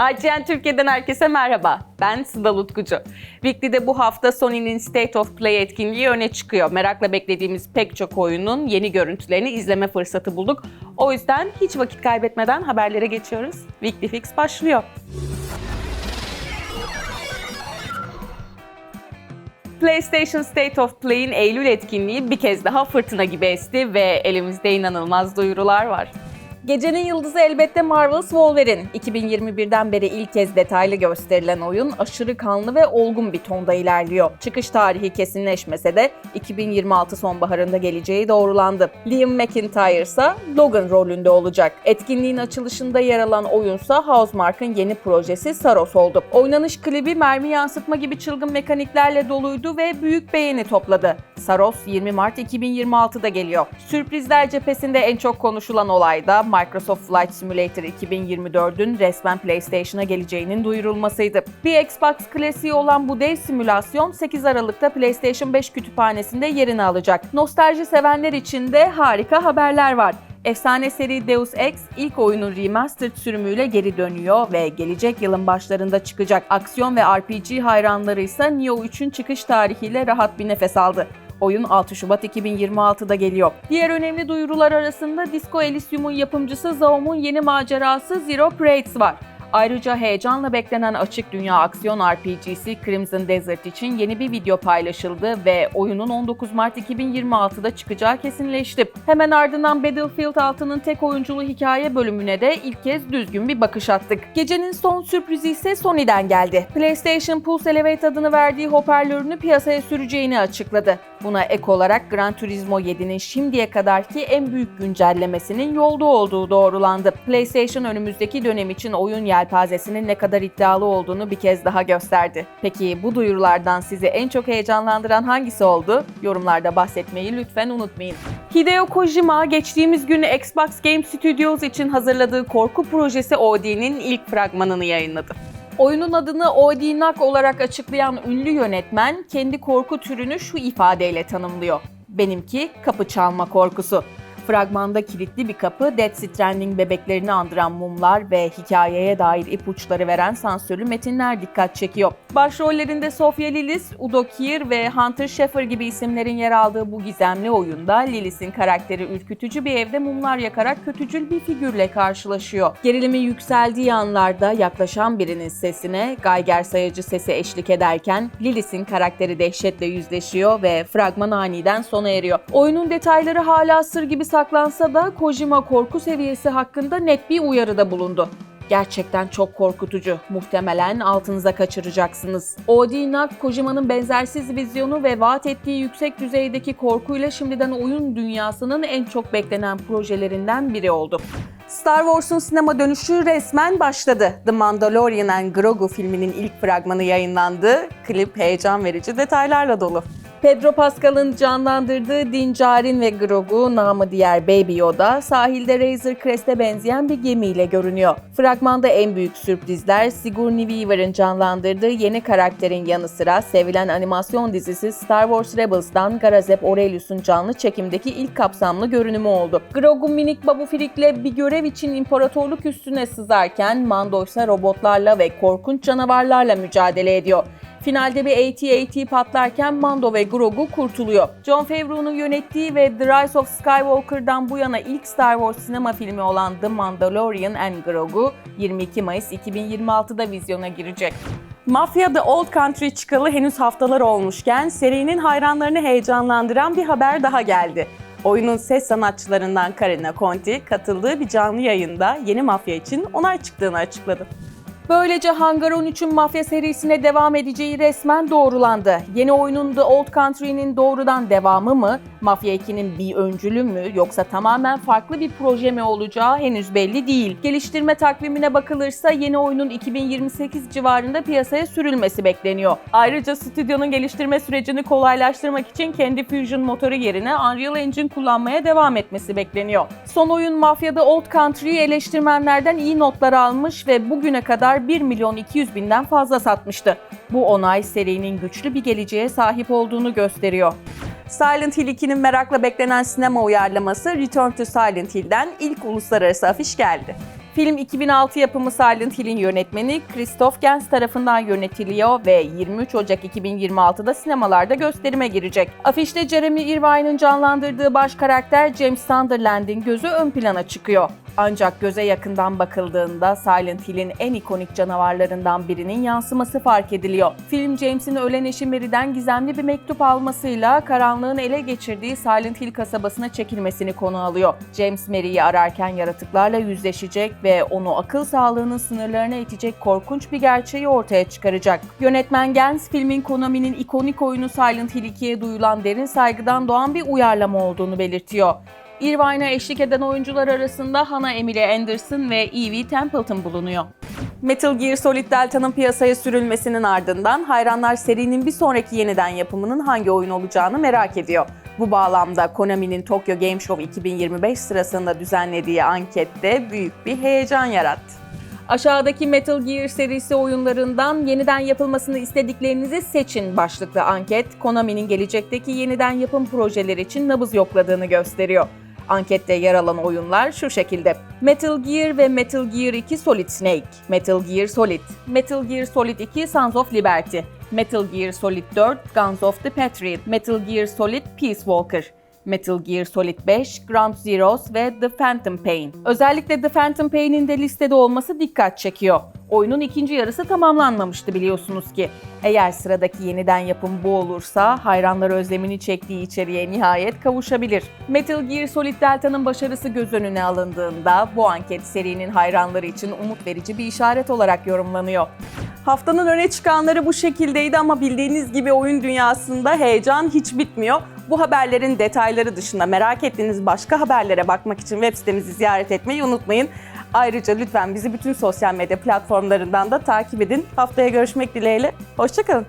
IGN Türkiye'den herkese merhaba. Ben Sıla Utkucu. Weekly'de bu hafta Sony'nin State of Play etkinliği öne çıkıyor. Merakla beklediğimiz pek çok oyunun yeni görüntülerini izleme fırsatı bulduk. O yüzden hiç vakit kaybetmeden haberlere geçiyoruz. Weekly Fix başlıyor. PlayStation State of Play'in Eylül etkinliği bir kez daha fırtına gibi esti ve elimizde inanılmaz duyurular var. Gecenin yıldızı elbette Marvel's Wolverine. 2021'den beri ilk kez detaylı gösterilen oyun aşırı kanlı ve olgun bir tonda ilerliyor. Çıkış tarihi kesinleşmese de 2026 sonbaharında geleceği doğrulandı. Liam McIntyre ise Logan rolünde olacak. Etkinliğin açılışında yer alan oyunsa Housemarque'ın yeni projesi Saros oldu. Oynanış klibi mermi yansıtma gibi çılgın mekaniklerle doluydu ve büyük beğeni topladı. Saros 20 Mart 2026'da geliyor. Sürprizler cephesinde en çok konuşulan olay da Microsoft Flight Simulator 2024'ün resmen PlayStation'a geleceğinin duyurulmasıydı. Bir Xbox klasiği olan bu dev simülasyon 8 Aralık'ta PlayStation 5 kütüphanesinde yerini alacak. Nostalji sevenler için de harika haberler var. Efsane seri Deus Ex ilk oyunun remastered sürümüyle geri dönüyor ve gelecek yılın başlarında çıkacak. Aksiyon ve RPG hayranları ise Neo 3'ün çıkış tarihiyle rahat bir nefes aldı. Oyun 6 Şubat 2026'da geliyor. Diğer önemli duyurular arasında Disco Elysium'un yapımcısı Zaum'un yeni macerası Zero Prates var. Ayrıca heyecanla beklenen açık dünya aksiyon RPG'si Crimson Desert için yeni bir video paylaşıldı ve oyunun 19 Mart 2026'da çıkacağı kesinleşti. Hemen ardından Battlefield 6'nın tek oyunculu hikaye bölümüne de ilk kez düzgün bir bakış attık. Gecenin son sürprizi ise Sony'den geldi. PlayStation Pulse Elevate adını verdiği hoparlörünü piyasaya süreceğini açıkladı. Buna ek olarak Gran Turismo 7'nin şimdiye kadarki en büyük güncellemesinin yolda olduğu doğrulandı. PlayStation önümüzdeki dönem için oyun yelpazesinin ne kadar iddialı olduğunu bir kez daha gösterdi. Peki bu duyurulardan sizi en çok heyecanlandıran hangisi oldu? Yorumlarda bahsetmeyi lütfen unutmayın. Hideo Kojima geçtiğimiz gün Xbox Game Studios için hazırladığı korku projesi OD'nin ilk fragmanını yayınladı. Oyunun adını. Knock olarak açıklayan ünlü yönetmen kendi korku türünü şu ifadeyle tanımlıyor. Benimki kapı çalma korkusu. Fragmanda kilitli bir kapı, Death Stranding bebeklerini andıran mumlar ve hikayeye dair ipuçları veren sansürlü metinler dikkat çekiyor. Başrollerinde Sofia Lillis, Udo Kier ve Hunter Schafer gibi isimlerin yer aldığı bu gizemli oyunda Lillis'in karakteri ürkütücü bir evde mumlar yakarak kötücül bir figürle karşılaşıyor. Gerilimin yükseldiği anlarda yaklaşan birinin sesine Geiger sayacı sesi eşlik ederken Lillis'in karakteri dehşetle yüzleşiyor ve fragman aniden sona eriyor. Oyunun detayları hala sır gibi saklansa da Kojima korku seviyesi hakkında net bir uyarıda bulundu. Gerçekten çok korkutucu. Muhtemelen altınıza kaçıracaksınız. O.D. Knock, Kojima'nın benzersiz vizyonu ve vaat ettiği yüksek düzeydeki korkuyla şimdiden oyun dünyasının en çok beklenen projelerinden biri oldu. Star Wars'un sinema dönüşü resmen başladı. The Mandalorian and Grogu filminin ilk fragmanı yayınlandı. Klip heyecan verici detaylarla dolu. Pedro Pascal'ın canlandırdığı Din Djarin ve Grogu, namı diğer Baby Yoda, sahilde Razor Crest'e benzeyen bir gemiyle görünüyor. Fragmanda en büyük sürprizler Sigourney Weaver'ın canlandırdığı yeni karakterin yanı sıra sevilen animasyon dizisi Star Wars Rebels'dan Garazep Aurelius'un canlı çekimdeki ilk kapsamlı görünümü oldu. Grogu minik Babu Frick'le bir görev için imparatorluk üstüne sızarken Mando ise robotlarla ve korkunç canavarlarla mücadele ediyor. Finalde bir AT-AT patlarken Mando ve Grogu kurtuluyor. Jon Favreau'nun yönettiği ve The Rise of Skywalker'dan bu yana ilk Star Wars sinema filmi olan The Mandalorian and Grogu 22 Mayıs 2026'da vizyona girecek. Mafya The Old Country çıkalı henüz haftalar olmuşken serinin hayranlarını heyecanlandıran bir haber daha geldi. Oyunun ses sanatçılarından Karina Conti katıldığı bir canlı yayında yeni mafya için onay çıktığını açıkladı. Böylece Hangar 13'ün mafya serisine devam edeceği resmen doğrulandı. Yeni oyunun The Old Country'nin doğrudan devamı mı, Mafya 2'nin bir öncülü mü yoksa tamamen farklı bir proje mi olacağı henüz belli değil. Geliştirme takvimine bakılırsa yeni oyunun 2028 civarında piyasaya sürülmesi bekleniyor. Ayrıca stüdyonun geliştirme sürecini kolaylaştırmak için kendi Fusion motoru yerine Unreal Engine kullanmaya devam etmesi bekleniyor. Son oyun Mafya'da Old Country eleştirmenlerden iyi notlar almış ve bugüne kadar 1 milyon 200 binden fazla satmıştı. Bu onay serinin güçlü bir geleceğe sahip olduğunu gösteriyor. Silent Hill 2'nin merakla beklenen sinema uyarlaması Return to Silent Hill'den ilk uluslararası afiş geldi. Film 2006 yapımı Silent Hill'in yönetmeni Christoph Gans tarafından yönetiliyor ve 23 Ocak 2026'da sinemalarda gösterime girecek. Afişte Jeremy Irvine'ın canlandırdığı baş karakter James Sunderland'in gözü ön plana çıkıyor. Ancak göze yakından bakıldığında Silent Hill'in en ikonik canavarlarından birinin yansıması fark ediliyor. Film James'in ölen eşi Mary'den gizemli bir mektup almasıyla karanlığın ele geçirdiği Silent Hill kasabasına çekilmesini konu alıyor. James Mary'i ararken yaratıklarla yüzleşecek ve onu akıl sağlığının sınırlarına itecek korkunç bir gerçeği ortaya çıkaracak. Yönetmen Gens filmin Konami'nin ikonik oyunu Silent Hill 2'ye duyulan derin saygıdan doğan bir uyarlama olduğunu belirtiyor. Irvine'a eşlik eden oyuncular arasında Hannah Emily Anderson ve Evie Templeton bulunuyor. Metal Gear Solid Delta'nın piyasaya sürülmesinin ardından hayranlar serinin bir sonraki yeniden yapımının hangi oyun olacağını merak ediyor. Bu bağlamda Konami'nin Tokyo Game Show 2025 sırasında düzenlediği ankette büyük bir heyecan yarattı. Aşağıdaki Metal Gear serisi oyunlarından yeniden yapılmasını istediklerinizi seçin başlıklı anket, Konami'nin gelecekteki yeniden yapım projeleri için nabız yokladığını gösteriyor. Ankette yer alan oyunlar şu şekilde. Metal Gear ve Metal Gear 2 Solid Snake, Metal Gear Solid, Metal Gear Solid 2 Sons of Liberty, Metal Gear Solid 4 Guns of the Patriot, Metal Gear Solid Peace Walker, Metal Gear Solid 5, Ground Zeroes ve The Phantom Pain. Özellikle The Phantom Pain'in de listede olması dikkat çekiyor. Oyunun ikinci yarısı tamamlanmamıştı biliyorsunuz ki. Eğer sıradaki yeniden yapım bu olursa hayranlar özlemini çektiği içeriğe nihayet kavuşabilir. Metal Gear Solid Delta'nın başarısı göz önüne alındığında bu anket serinin hayranları için umut verici bir işaret olarak yorumlanıyor. Haftanın öne çıkanları bu şekildeydi ama bildiğiniz gibi oyun dünyasında heyecan hiç bitmiyor. Bu haberlerin detayları dışında merak ettiğiniz başka haberlere bakmak için web sitemizi ziyaret etmeyi unutmayın. Ayrıca lütfen bizi bütün sosyal medya platformlarından da takip edin. Haftaya görüşmek dileğiyle. Hoşçakalın.